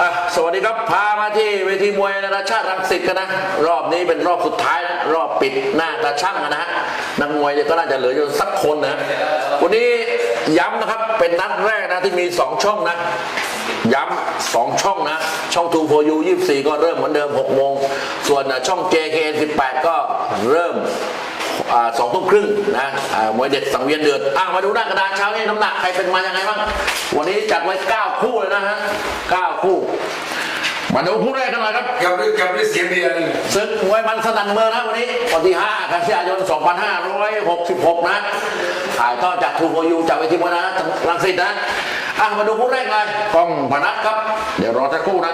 อะสวัสดีครับพามาที่เวทีมวยนานาชาติรังสิตกันนะ รอบนี้เป็นรอบสุดท้ายนะรอบปิดหน้าตาช่างนะฮะนักมวยเนี่ยก็น่าจะเหลืออยู่สักคนนะวันนี้ย้ำนะครับเป็นนัดแรกนะที่มี 2 ช่องนะ ย้ำสองช่องนะ ช่อง2 4 u 24 ก็เริ่มเหมือนเดิม 6 โมง ส่วนช่อง JKN 18 ก็เริ่ม สองทุ่มครึ่งนะอ่ามวยเด็ดสังเวียนเดือดอ่ามาดูหน้ากระดานเช้านี้น้ำหนักใครเป็นมายังไงบ้างวันนี้จัดไว้9คู่เลยนะฮะ9คู่มาดูคู่แรกกันหน่อยครับกับด้วยกับด้วยเสียงเดียวนี่ศึกมวยมันสนั่นเมืองนะวันนี้วันที่5กันยายน 2566 นะถ่ายทอดจากทูโกยูจากเวทีมวยนะรังสิตนะอะมาดูคู่แรกเลยกล้องพนัทครับ เดี๋ยวรอสักครู่นะ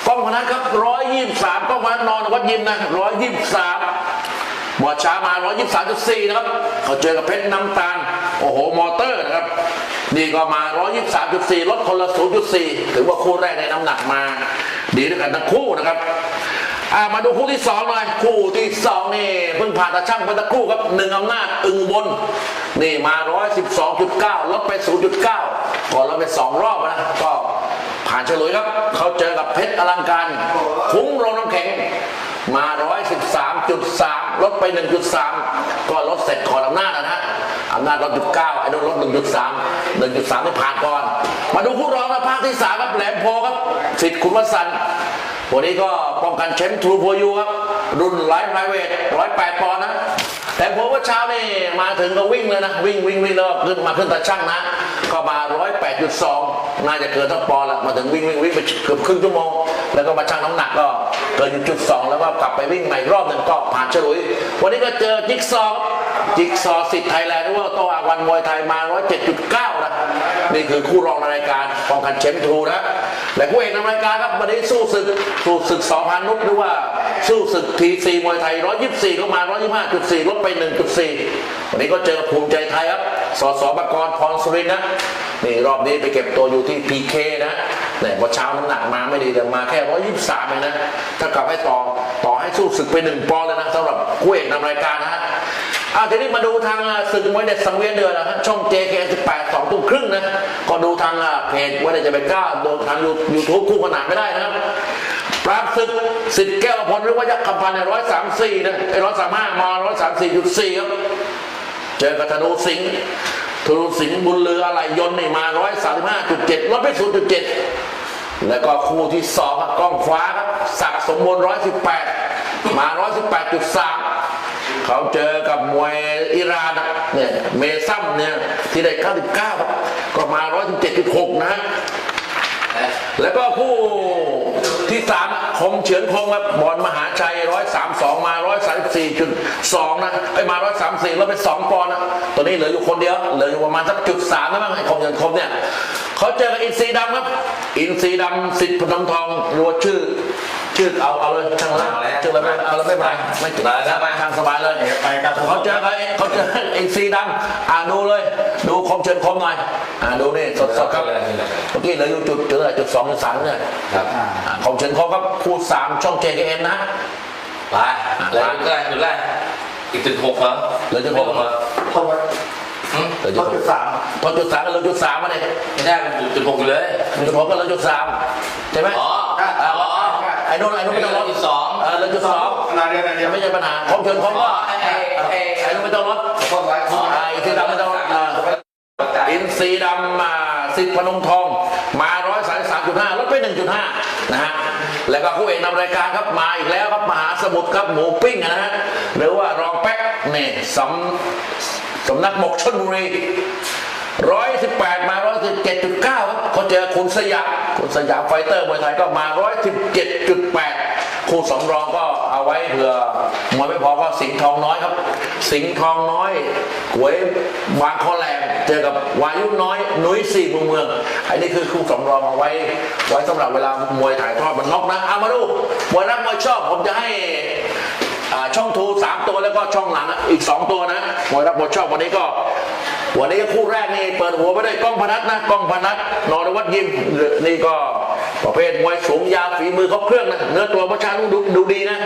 ก ล้องพนัทครับร้อยยี่สามกล้องพนัทนอนวัดยิมนะร้อยยี่สามบอดช้ามาร้อยยี่สามจุดสี่นะครับ เขาเจอกับเพชรน้ำตาล โอ้โห มอเตอร์นะครับ นี่ก็มาร้อยยี่สามจุดสี่ลดคนละศูนย์จุดสี่ถือว่าคู่แรกในน้ำหนักมา ดีด้วยกันทั้งคู่นะครับามาดูคู่ที่สองหน่อยคู่ที่สองนี่เพิ่งผ่านตาช่างไปตะคู่ครับหนึ่งอำนาจอึงบน นี่มาร้อยสิบสองจุดเก้าลดไปศูนย์จุดเก้าก่อนเราไปสองรอบนะก็านเฉลยครับ เขาเจอกับเพชรอลังการ คุ้มโรงน้ำแข็ง มา 113.3 ลดไป 1.3 ก็ลดเสร็จก่อนอำนาจนะฮะอำนาจลดจุดเก้าไอ้โดนลด 1.3 1.3ไม่ผ่านก่อน มาดูคู่รองนะภาคที่ 3 ครับแหลมโพครับสิทธิ์คุณวสันต์วันนี้ก็ป้องกันแชมป์ทูโพยูครับ รุ่นไลท์ไพรเวท108ปอนด์นะแต่ผมว่าเช้านี่มาถึงก็วิ่งเลยนะ วิ่งวิ่งวิ่งแล้วขึ้นมาขึ้นตาช่างนะ ก็มา 108.2 น่าจะเกินทั้งปอนละมาถึงวิ่งวิ่งวิ่งไปเกือบครึ่งชั่วโมง แล้วก็มาชั่งน้ำหนักก็เกินอยู่จุดสองแล้วก็กลับไปวิ่งใหม่อีกรอบหนึ่งก็ผ่านฉลุย วันนี้ก็เจอจิ๊กซอจิ๊กซอสิทธิ์ไทยแลนด์หรือว่าโตอาวันมวยไทยมา107.9นะนี่คือคู่รองในรายการป้องกันแชมป์ทูนะและคู่เอกในรายการครับวันนี้สู้ศึกสู้ศึกสองพันนุษหรือว่าสู้ศึกทีซีมวยไทย124ก็มา125.4ลดไป1.4วันนี้ก็เจอภูมิใจไทยครับสสบกรพรสุรินทร์นะ นี่รอบนี้ไปเก็บตัวอยู่ที่พีเคนะเนี่ยพอเช้าน้ำหนักมาไม่ดีแต่มาแค่123เองนะถ้ากลับให้ต่อต่อให้สู้ศึกไปหนึ่งปอนเลยนะสำหรับคู่เอกนำรายการนะฮะอาทีนี้มาดูทางศึกมวยเด็ดสังเวียนเดือนนะฮะช่อง JK18 สองทุ่มครึ่งนะก็ดูทางเพจว่าจะไปกล้าดูทางยูทูบคู่ขนานไม่ได้นะครับปราบศึกสิทธิ์แก้วพลหรือว่ายักษ์คำพันธ์ร้อยสามสี่นะไอ้ร้อยสามห้ามาร้อยสามสี่จุดสี่ครับเจอกับธนูสิงห์ ธนูสิงห์บุญเรืออะไรยนต์นี่มาร้อยสามห้าจุดเจ็ดลดไปศูนย์จุดเจ็ดแล้วก็คู่ที่สองครับกล้องฟ้าครับสักสมบูรณ์ร้อยสิบแปดมาร้อยสิบแปดจุดสามเขาเจอกับมวยอิรานเนี่ยเมซัมเนี่ยที่ได้99ครับก็มา117.6นะฮะ แล้วก็คู่ที่สามคมเฉือนคงครับบอลมหาชัย132มา134.2นะไอ้ยมา134แล้วเป็น2ปอนด์นะตัวนี้เหลืออยู่คนเดียวเหลืออยู่ประมาณสักจุดสามนะมั้งไอ้คมเฉือนคงเนี่ยเขาเจอกับอินซีดำครับ อินซีดำสิทธิ์พนมทองรัวาชื่อชื่อเอาเอาเลยช่างละชื่ออะไรไม่เอาแล้วไม่เป็นไรไม่ติดแล้วไปทางสบายเลยไปกันเขาเจอเขาเขาเจอไอ้ซีดำอ่าดูเลย ดูคมเชิญคมหน่อยอ่าดูนี่สดสดๆครับเมื่อ กี้เหลืออยู่จุดจุดอะไรจุดสองจุดสามเนี่ยครับอ่าคมเชิญคมครับคู่สามช่อง JKN นะไปแล้วจุดแรกจุดแรกอีกจุดหกเหรอเหลือจุดหกเหรอเข้ามาอืมเหลือจุดหกสามพอจุดสามก็เหลือจุดสามมาเนี่ยไม่ได้มันอยู่จุดหกอยู่เลยจุดหกก็เหลือจุดสามใช่ไหมอ๋ออ่าอ๋อไอ้นู่นไอ้นู่นไม่ต้องลดจุดสองเออเหลือจุดสองนาเดียวนาเดียวไม่ใช่ปัญหาคมเชิญคมอ๋อก็ไอ้ไอ้ไอ้ไอ้นู่นไม่ต้องลดเข้าไว้ไอ้ซีดำไม่ต้องลดอ่าอินซีดำมาสิทธิ์พนมทอง มา133.5ลดไป1.5 นะฮะ แล้วก็คู่เอกนำรายการครับมาอีกแล้วครับมหาสมุทรครับหมูปิ้งนะฮะ หรือว่ารองแป๊กนี่สำสำนักบกชนบุรี118มา117.9ครับเขาเจอคุณสยามคุณสยามไฟเตอร์มวยไทยก็มา117.8 คู่สำรองก็เอาไว้เผื่อมวยไม่พอก็สิงห์ทองน้อยครับ สิงห์ทองน้อยหวยบางคอแหลมเจอกับวายุน้อยนุ้ยสี่มุมเมืองอันนี้คือคู่สำรองเอาไว้ ไว้สำหรับเวลามวยถ่ายทอดมันน็อกนะเอามาดูมวยรักมวยชอบผมจะให้ช่องทูสามตัวแล้วก็ช่องหลังอีกสองตัวนะมวยรักมวยชอบวันนี้ก็วันนี้คู่แรกนี่เปิดหัวไปด้วยกล้องพนัทนะกล้องพนัทนรวัตยิมนี่ก็ ประเภทมวยสูงยาวฝีมือครบเครื่องนะเนื้อตัวประชานุ่ดูดูดีนะ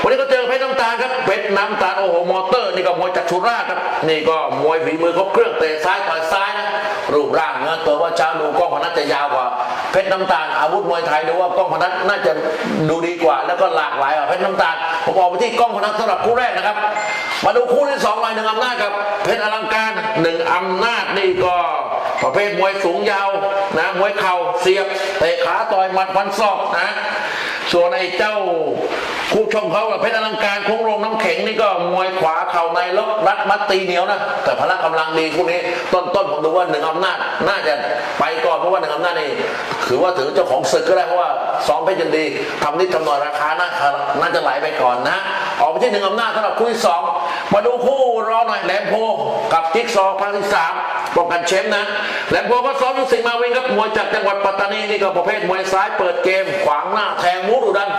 วันนี้ก็เจอเพชรน้ำตาลครับเพชรน้ำตาลโอ้โหมอเตอร์ นี่ก็มวยจักรชุราครับนี่ก็มวยฝีมือครบเครื่องเตะซ้ายต่อยซ้ายนะรูปร่างเนื้อตัวว่าช้าดูกล้องพนัสจะยาวกว่าเพชรน้ำตาลอาวุธมวยไทยดูว่ากล้องพนัสน่าจะดูดีกว่า แล้วก็หลากหลายกว่าเพชรน้ำตาลผมบอกไปที่กล้องพนัสสำหรับคู่แรกนะครับ มาดูคู่ที่สองหน่อยหนึ่งอำนาจกับเพชรอลังการหนึ่งอำนาจนี่ก็ประเภทมวยสูงยาวนะมวยเข่าเสียบเตะขาต่อยหมัดฟันศอกนะส่วนไอ้เจ้าคู่ชมเขากับเพชรอลังการโค้งลงน้ำแข็งนี่ก็มวยขวาเข่าในแลบรัดมัดตีเหนียวนะแต่พละกำลังดีคู่นี้ต้นต้นๆผมดูว่าหนึ่งอำนาจน่าจะไปก่อนเพราะว่าหนึ่งอำนาจนี่ถือว่าถือเจ้าของศึกก็ได้เพราะว่าซ้อมเพชรยินดีทำนิดทำหน่อยราคาน่าน่าจะไหลไปก่อนนะ ออกไปที่หนึ่งอำนาจสำหรับคู่ที่สอง มาดูคู่รอหน่อยแหลมโพกับจิ๊กซอภาคที่สามป้องกันแชมป์นะแหลมโพก็ซ้อมอยู่สิงห์มาวินครับมวยจากจังหวัดปัตตานีนี่ก็ประเภทมวยซ้ายเปิดเกม ขวางหน้าแทงมูดุดัน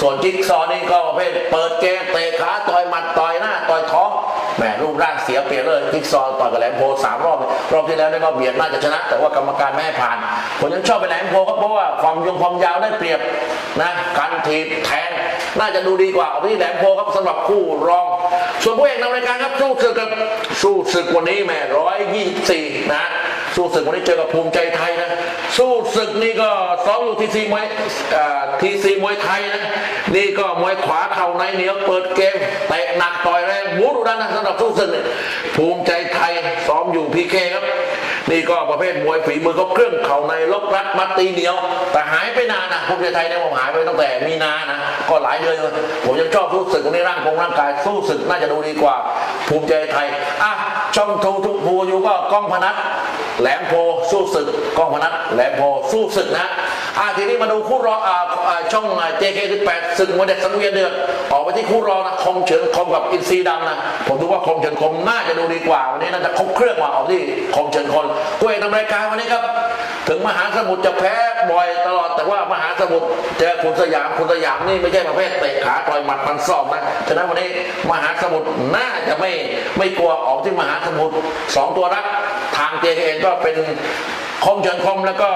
ส่วนจิ๊กซอนี่ก็ประเภทเปิดเกมเตะขาต่อยหมัดต่อยหน้าต่อยท้องแหมรูปร่างเสียเปรียบเลยจิ๊กซอต่อยกับแหลมโพสามรอบรอบที่แล้วนี่ก็เบียดน่าจะชนะ แต่ว่ากรรมการไม่ให้ผ่าน ผมยังชอบไปแหลมโพครับเพราะว่าความยงความยาวได้เปรียบนะการถีบแทง น่าจะดูดีกว่าของที่แหลมโพครับสำหรับคู่รอง ส่วนผู้เอกนำรายการครับสู้ศึกกับสู้ศึกวันนี้แม่ร้อยยี่สี่นะสู้ศึกวันนี้เจอกับภูมิใจไทยนะ สู้ศึกนี่ก็ซ้อมอยู่ทีซีมวยทีซีมวยไทยนะ นี่ก็มวยขวาเข่าในเหนียวเปิดเกมเตะหนักต่อยแรงบูดุดันนะสำหรับสู้ศึกภูมิใจไทยซ้อมอยู่พีเคครับ นี่ก็ประเภทมวยฝีมือเขาเครื่องเข่าในลบรัดมัดตีเหนียว แต่หายไปนานนะภูมิใจไทยเนี่ยผมหายไปตั้งแต่มีนานะก็หลายเดือนเลยผมยังชอบสู้ศึกวันร่างกงร่างกายสู้ศึกน่าจะดูดีกว่า ภูมิใจไทยอะช่องทูทุกภูอยู่ก็กล้องพนัทแหลมโพสู้ศึกกล้องพนัทแหลมโพสู้ศึกนะอะทีนี้มาดูคู่รออ่าอ่าช่องเจเคสิบแปดศึกมวยเด็กสังเวียนเดือด ออกไปที่คู่รองนะคมเฉินคมกับอินซีดำนะผมดูว่าคมเฉินคมน่าจะดูดีกว่าวันนี้น่าจะครบเครื่องกว่าออกที่คมเฉินคนผู้เอกนำรายการวันนี้ครับ ถึงมหาสมุทรจะแพ้บ่อยตลอดแต่ว่ามหาสมุทรเจอคุณสยามคุณสยามนี่ไม่ใช่ประเภทเตะขาต่อยหมัดพันศอกนะฉะนั้นวันนี้มหาสมุทรน่าจะไม่ไม่กลัวออกที่มหาสมุทรสองตัวรักทางเจเองก็เป็นคมเฉินคมแล้วก็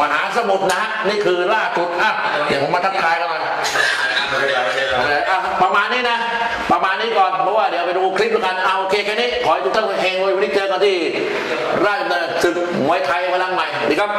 มหาสมุทรนะฮะนี่คือล่าสุดอะเดี๋ยวผมมาทักทายกันหน่อย ไม่เป็นไรไม่เป็นไร อะประมาณนี้นะ ประมาณนี้ก่อนเพราะว่าเดี๋ยวไปดูคลิปแล้วกันเอาโอเคแค่นี้ขอให้ทุกท่านเฮงๆวันนี้เจอกันที่ราชดำเนินศึกมวยไทยพลังใหม่ดีครับ